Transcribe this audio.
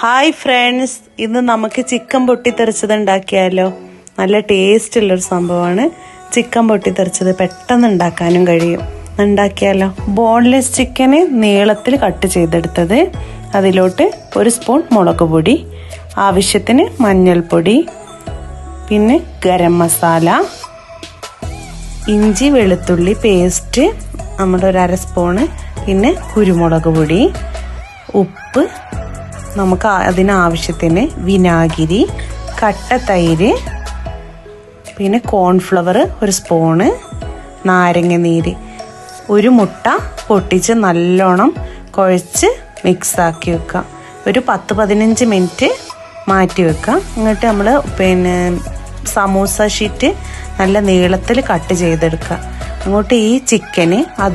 Hi friends ഇന്ന് നമുക്ക് chicken പൊട്ടിത്തെറിച്ചത് ഉണ്ടാക്കിയാലോ? നല്ല ടേസ്റ്റ് ഉള്ളൊരു സംഭവമാണ്. ചിക്കൻ പൊട്ടിത്തെറിച്ചത് പെട്ടെന്ന് ഉണ്ടാക്കാനും കഴിയും. ഉണ്ടാക്കിയാലോ? ബോൺലെസ് ചിക്കന് നീളത്തിൽ കട്ട് ചെയ്തെടുത്തത്. അതിലോട്ട് ഒരു സ്പൂൺ മുളക് പൊടി ആവശ്യത്തിന് മഞ്ഞൾപ്പൊടി പിന്നെ ഗരം മസാല ഇഞ്ചി വെളുത്തുള്ളി പേസ്റ്റ് നമ്മുടെ ഒരു അര സ്പൂണ് പിന്നെ കുരുമുളക് പൊടി ഉപ്പ് നമുക്ക് അതിനാവശ്യത്തിന് വിനാഗിരി കട്ട തൈര് പിന്നെ കോൺഫ്ലവർ ഒരു സ്പൂണ് നാരങ്ങ നീര്. ഒരു മുട്ട പൊട്ടിച്ച് നല്ലോണം കുഴച്ച് മിക്സാക്കി വെക്കുക. ഒരു പത്ത് പതിനഞ്ച് മിനിറ്റ് മാറ്റി വെക്കുക. എന്നിട്ട് നമ്മൾ പിന്നെ സമൂസ ഷീറ്റ് നല്ല നീളത്തിൽ കട്ട് ചെയ്തെടുക്കുക. അങ്ങോട്ട് ഈ ചിക്കന് അത്